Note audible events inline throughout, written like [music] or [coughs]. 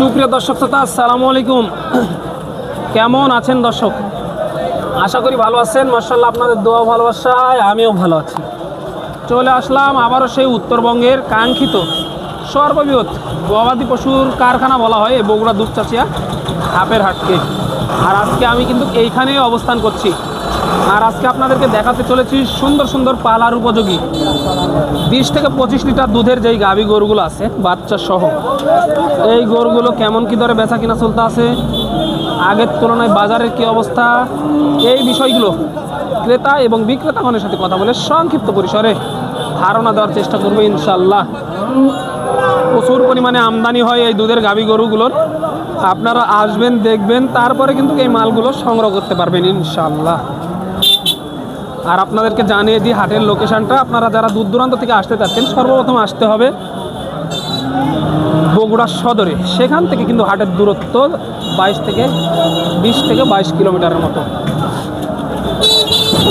সুপ্রিয় দর্শক শ্রোতা, আসসালামু আলাইকুম। কেমন আছেন দর্শক? আশা করি ভালো আছেন। মার্শাল্লাহ আপনাদের দোয়া ভালোবাসায় আমিও ভালো আছি। চলে আসলাম আবারও সেই উত্তরবঙ্গের কাঙ্ক্ষিত, সর্ববৃহৎ গবাদি পশুর কারখানা বলা হয় বগুড়া দুপচাচিয়া হাপের হাটকে। আর আজকে আমি কিন্তু এইখানেই অবস্থান করছি। আর আজকে আপনাদেরকে দেখাতে চলেছি সুন্দর সুন্দর পালার উপযোগী। বিশ থেকে পঁচিশ লিটার দুধের যেই গাভী গরুগুলো আছে, বাচ্চা সহ। এই গরুগুলো কেমন কি দরে বেচা কিনা চলতে আছে? আগের তুলনায় বাজারের কি অবস্থা? এই বিষয়গুলো ক্রেতা এবং বিক্রেতাগণের সাথে কথা বলে সংক্ষিপ্ত পরিসরে ধারণা দেওয়ার চেষ্টা করব ইনশাল্লাহ প্রচুর পরিমাণে আমদানি হয় এই দুধের গাভী গরুগুলোর। আপনারা আসবেন, দেখবেন, তারপরে কিন্তু এই মালগুলো সংগ্রহ করতে পারবেন ইনশাল্লাহ আর আপনাদেরকে জানিয়ে দিই হাটের লোকেশানটা আপনারা যারা দূর দূরান্ত থেকে আসতে চাচ্ছেন সর্বপ্রথম আসতে হবে বগুড়া সদরে। সেখান থেকে কিন্তু হাটের দূরত্ব বাইশ থেকে বিশ থেকে বাইশ কিলোমিটারের মতো।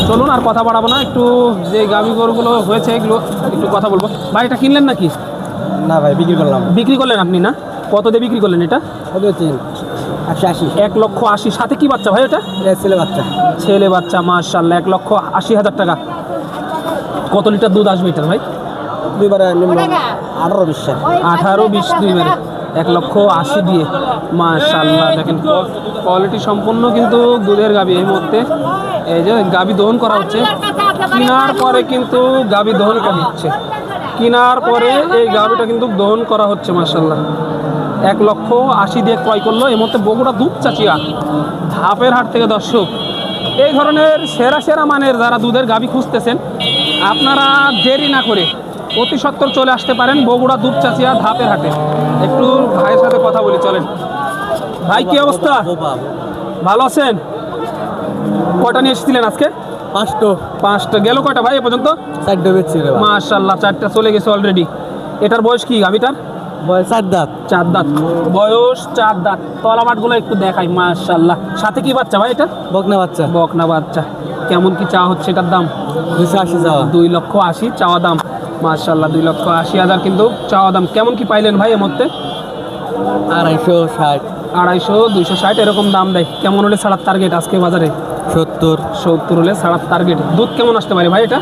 চলুন আর কথা বাড়াবো না একটু যে গাভী গরুগুলো হয়েছে এগুলো একটু কথা বলব। ভাই এটা কিনলেন নাকি? না ভাই বিক্রি করলাম। বিক্রি করলেন আপনি না? কত দিয়ে বিক্রি করলেন এটা? কত তিন একশো আশি। এক লক্ষ আশি। সাথে কি বাচ্চা ভাই এটা ছেলে বাচ্চা। ছেলে বাচ্চা মার্শাল্লাহ এক লক্ষ আশি হাজার টাকা। কত লিটার দুধ আসবে এটার ভাই? দুইবারে আঠারো বিশ্বাস আঠারো বিশ দুই বারে। এক লক্ষ আশি দিয়ে। মাশাল্লাহ দেখেন কোয়ালিটি সম্পূর্ণ কিন্তু দুধের গাবি এই মুহূর্তে। এই যে গাবি দহন করা হচ্ছে। কিনার পরে কিন্তু গাবি দহন করা হচ্ছে। কিনার পরে এই গাবিটা কিন্তু দহন করা হচ্ছে মাশাল্লাহ এক লক্ষ আশি দিয়ে ক্রয় করল। এই মুহূর্তে বগুড়া দুধ চাচিয়া ধাপের হাট থেকে দর্শক। এই ধরনের সেরা সেরা মানের যারা দুধের গাবি খুঁজতেছেন আপনারা দেরি না করে অতি সত্তর চলে আসতে পারেন বগুড়া দুপচাচিয়া ধাপের হাটে। একটু ভাইয়ের সাথে কথা বলি চলেন। ভাই কি অবস্থা? ভালো আছেন? কটা নিয়ে এসেছিলেন আজকে? পাঁচটো। পাঁচটা। গেল কয়টা ভাই এ পর্যন্ত? চারটে বেচছি মাশাল্লাহ চারটা চলে গেছে অলরেডি এটার বয়স কি গাভিটার? বয়স চার দাঁত। চার দাঁত। বয়স চার দাঁত। তলা মাঠগুলো একটু দেখাই মাশাল্লাহ সাথে কি বাচ্চা ভাই এটা? বকনা বাচ্চা। বকনা বাচ্চা। কেমন কি চা হচ্ছে এটার দাম? দুশো আশি যাওয়া দুই লক্ষ আশি চাওয়া দাম। মার্শাল্লাহ দুই লক্ষ আশি হাজার কিন্তু চাওয়া দাম। কেমন কি পাইলেন ভাই এর মধ্যে আড়াইশো ষাট। আড়াইশো দুইশো ষাট এরকম দাম দেয়। কেমন হলে ছাড়ার টার্গেট আজকে বাজারে? সত্তর। সত্তর হলে ছাড়ার টার্গেট দুধ কেমন আসতে পারে ভাই এটা?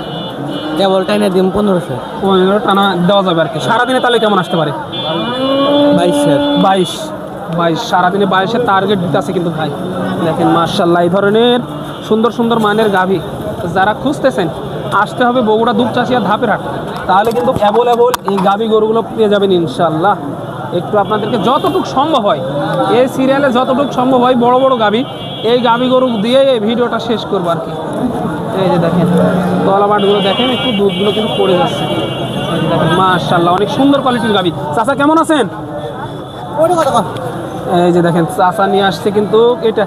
কেবল টাইনে দিম পনেরোশো। পনেরো টানা দেওয়া যাবে আর কি। সারাদিনে তাহলে কেমন আসতে পারে? বাইশের। বাইশ। বাইশ। সারাদিনে বাইশের টার্গেট দিতে আছে কিন্তু ভাই। দেখেন মার্শাল্লাহ এই ধরনের সুন্দর সুন্দর মানের গাভী। যারা খুঁজতেছেন আসতে হবে বগুড়া দুধ চাষিয়া ধাপের হাট তাহলে কিন্তু অ্যাভেলেবল এই গাভী গরুগুলো পেয়ে যাবেন ইনশাল্লাহ একটু আপনাদেরকে যতটুকু সম্ভব হয় এই সিরিয়ালে যতটুকু সম্ভব হয় বড় বড় গাভী এই গাভী গরু দিয়ে এই ভিডিওটা শেষ করব আর কি। এই যে দেখেন তলাবাটগুলো দেখেন একটু দুধগুলো কিন্তু পড়ে যাচ্ছে। দেখেন মার্শাল্লাহ অনেক সুন্দর কোয়ালিটির গাভী চাচা কেমন আছেন? এই যে দেখেন চাচা নিয়ে আসছে কিন্তু এটা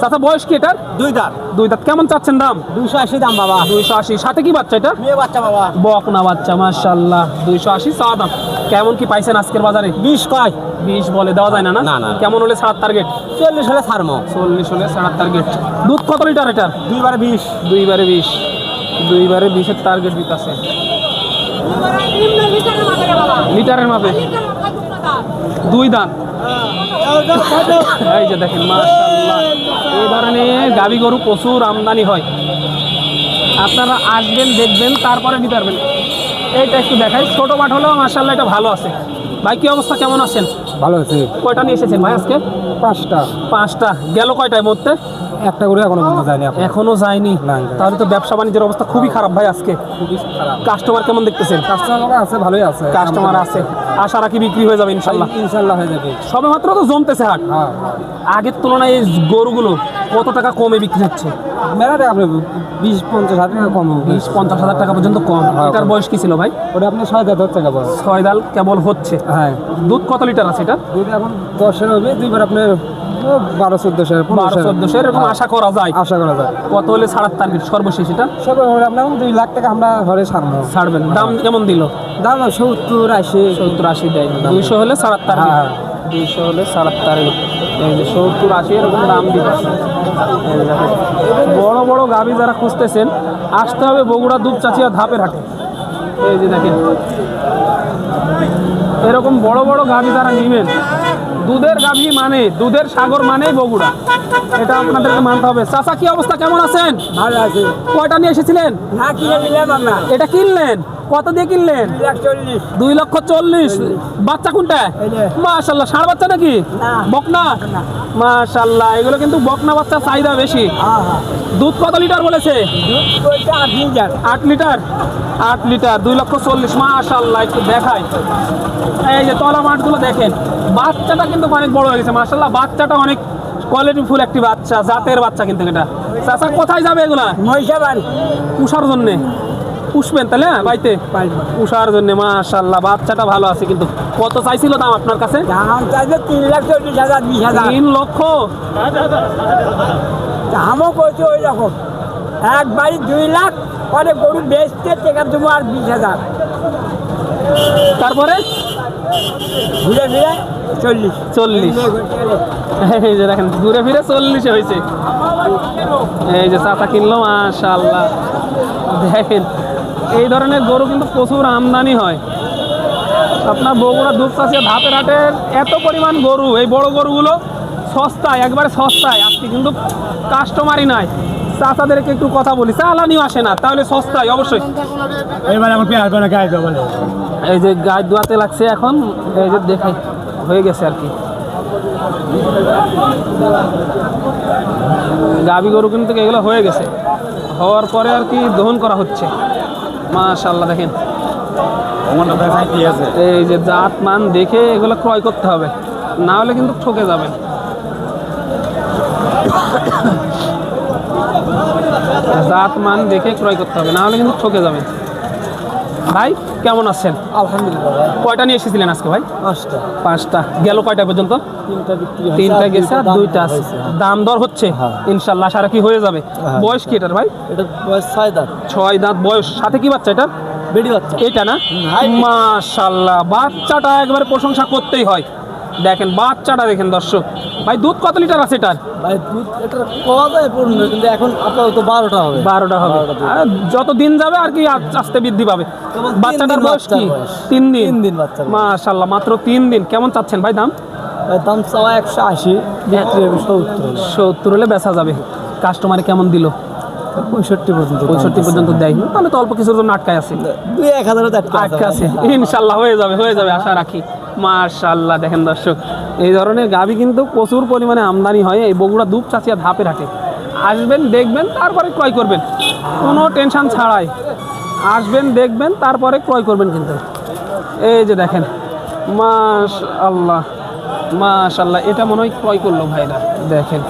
চাচা বয়স কি এটার? দুই দাঁত। দুই দাঁত। কেমন চাচ্ছেন দাম? দুইশো আশি দাম বাবা। দুইশো আশি। সাথে কি বাচ্চা এটা? মেয়ে বাচ্চা বাবা। বকনা বাচ্চা মাশাল্লাহ দুইশো আশি দাম। কেমন কি পাইছেন আজকের বাজারে? বিশ কয়? বিশ বলে দেওয়া যায় না না? না। কেমন হলে ছাড়ার টার্গেট চল্লিশ হলে ছাড়মো চল্লিশ হলে ছাড়ার টার্গেট দুধ কত লিটার এটার? দুইবারে বিশ। দুইবারে বিশ। দুইবারে বিশের টার্গেট দিতেছে। লিটারের মাপে। দুই দাঁত। এই যে দেখেন মাশাল্লাহ এই ধরনের গাভী গরু প্রচুর আমদানি হয়। আপনারা আসবেন দেখবেন তারপরে নিতে পারবেন। এইটা একটু দেখাই। ছোট মাঠ হলেও মার্শাল্লাহ এটা ভালো আছে। ভাই কি অবস্থা? কেমন আছেন? ভালো আছে। কয়টা নিয়ে এসেছেন ভাই আজকে? পাঁচটা। পাঁচটা। গেল কয়টায় মধ্যে একটা করে এখনও যায়নি এখনও। যায়নি। তাহলে তো ব্যবসা বাণিজ্যের অবস্থা খুবই খারাপ ভাই আজকে। খুবই খারাপ। কাস্টমার কেমন দেখতেছেন? কাস্টমার আছে ভালোই আছে। কাস্টমার আছে। আশা রাখি বিক্রি হয়ে যাবে ইনশাল্লাহ। ইনশাল্লাহ হয়ে যাবে। সবে মাত্র তো জমতেছে হাট। হ্যাঁ। আগের তুলনায় এই গরুগুলো কত টাকা কমে বিক্রি হচ্ছে? মেলাতে আপনি বিশ পঞ্চাশ হাজার টাকা কম বিশ পঞ্চাশ হাজার টাকা পর্যন্ত কম। হ্যাঁ। এটার বয়স কি ছিল ভাই? ওটা আপনার ছয় হাজার টাকা কেবল ছয় দাল কেবল হচ্ছে। হ্যাঁ। দুধ কত লিটার আছে এটা? দুধ এখন দশের হবে দুইবার আপনার বারো চোদ্দশো বারো চোদ্দশো এরকম আশা করা যায়। আশা করা যায়। কত হলে ছাড়ার টার্গেট সর্বশেষ এটা? হবে আপনার দুই লাখ টাকা আমরা ঘরে ছাড়বো। ছাড়বেন। দাম কেমন দিল? দাম সত্তর আশি। সত্তর আশি দেয় দুইশো হলে ছাড়ার টার্গেট হ্যাঁ। দুইশো হলে ছাড়ার টার্গেট সত্তর আশি এরকম দাম এই বড় বড় গাভি যারা খুঁজতেছেন আসতে হবে বগুড়া দুধ চাচিয়া ধাপের হাটে। এই যে দেখেন এরকম বড় বড় গাভি যারা নেবেন দুধের গাভী মানে দুধের সাগর মানেই বগুড়া। এটা আপনাদেরকে মানতে হবে। চাচা কি অবস্থা? কেমন আছেন? ভালো আছে। কয়টা নিয়ে এসেছিলেন? না কিনে নিলাম আমরা। এটা কিনলেন? কত দিয়ে কিনলেন? দুই লক্ষ চল্লিশ। বাচ্চা কোনটা। মাশাল্লাহ ষাঁড় বাচ্চা নাকি? বকনা? মাশাল্লাহ এগুলো কিন্তু বকনা বাচ্চা চাহিদা বেশি। হ্যাঁ হ্যাঁ। দুধ কত লিটার বলেছে? আট লিটার। আট লিটার? দুই লক্ষ চল্লিশ মাশাল্লাহ একটু দেখায় এই যে তলা মাঠগুলো দেখেন বাচ্চাটা কিন্তু অনেক বড় হয়ে গেছে মাশাল্লাহ বাচ্চাটা অনেক কোয়ালিটি ফুল একটি বাচ্চা জাতের বাচ্চা কিন্তু এটা। চাচা কোথায় যাবে এগুলা? মহিষাবান পুষার জন্যে। পুষবেন তাহলে? বাড়িতে? পুষার জন্য মাশাল্লাহ বাচ্চাটা ভালো আছে কিন্তু। কত চাইছিল দাম আপনার কাছে? দাম তিন লাখ চল্লিশ হাজার বিশ হাজার। তিন লক্ষ? দামও করছে ওই রকম। এক বাড়ি দুই লাখ পরে গরু বেচতে টাকা দেবো আর বিশ হাজার। তারপরে? ঘুরে ফিরে চল্লিশ। চল্লিশ। এই যে দেখেন ঘুরে ফিরে চল্লিশে হয়েছে এই যে চাচা কিনলো মাশাল্লাহ। দেখেন এই ধরনের গরু কিন্তু প্রচুর আমদানি হয়। আপনার বগুড়া দুধ চাষিয়া ধাপের হাটের এত পরিমাণ গরু এই বড় গরুগুলো সস্তায় একবারে সস্তায়। আজকে কিন্তু কাস্টমারই নাই। চাচাদেরকে একটু কথা বলি। চালানিও আসে না তাহলে সস্তায় অবশ্যই। এবার আমার পেঁয়াজ বানা গায়ে দেবো এই যে গায়ে ধোয়াতে লাগছে এখন এই যে দেখাই হয়ে গেছে আর কি। গাবি গরু কিন্তু এগুলো হয়ে গেছে। হওয়ার পরে আর কি দহন করা হচ্ছে। মাশাল্লাহ দেখেন। এই যে জাত মান দেখে এগুলো ক্রয় করতে হবে। না হলে কিন্তু ঠকে যাবেন [coughs] জাত মান দেখে ক্রয় করতে হবে। না হলে কিন্তু ঠকে যাবেন ভাই কেমন আছেন? আলহামদুলিল্লাহ কয়টা নিয়ে এসেছিলেন আজকে ভাই? পাঁচটা। পাঁচটা। গেল কয়টা পর্যন্ত? তিনটা গেছে আর দুইটা আছে। দাম দর হচ্ছে? হ্যাঁ। ইনশাল্লাহ সারা কি হয়ে যাবে। বয়স কি এটার ভাই? এটা বয়স ছয় দাঁত। ছয় দাঁত বয়স। সাথে কি বাচ্চা এটা? বেড়ি বাচ্চা। এটা না। মাশাল্লাহ বাচ্চাটা একবারে প্রশংসা করতেই হয়। দেখেন বাচ্চাটা দেখেন দর্শক। ভাই দুধ কত লিটার আছে এটার? ভাই দুধ এটা পাওয়া যায় পনেরো কিন্তু এখন আপাতত বারোটা হবে। বারোটা হবে। যত দিন যাবে আর কি আস্তে বৃদ্ধি পাবে। বাচ্চাটার বয়স কি? তিন দিন। তিন দিন বয়স। মাশাল্লাহ মাত্র তিন দিন। কেমন চাচ্ছেন ভাই দাম? দাম চাওয়া একশো আশি সত্তর। সত্তর হলে বেচা যাবে। কাস্টমারে কেমন দিল? পঁয়ষট্টি পর্যন্ত পঁয়ষট্টি পর্যন্ত তাহলে তো অল্প কিছুর জন্য আটকায় আছে। দুই এক হাজারও আটকা আছে। ইনশাল্লাহ হয়ে যাবে হয়ে যাবে আশা রাখি। মাশাল্লাহ দেখেন দর্শক, এই ধরনের গাভি কিন্তু প্রচুর পরিমাণে আমদানি হয়, এই বগুড়া দুধ চাচিয়া ধাপে রাখে আসবেন, দেখবেন, তারপরে ক্রয় করবেন। কোনো টেনশান ছাড়াই। আসবেন, দেখবেন, তারপরে ক্রয় করবেন কিন্তু। এই যে দেখেন মাশ আল্লাহ মাশাল্লাহ এটা মনে হয় ক্রয় করল ভাইরা, দেখেন।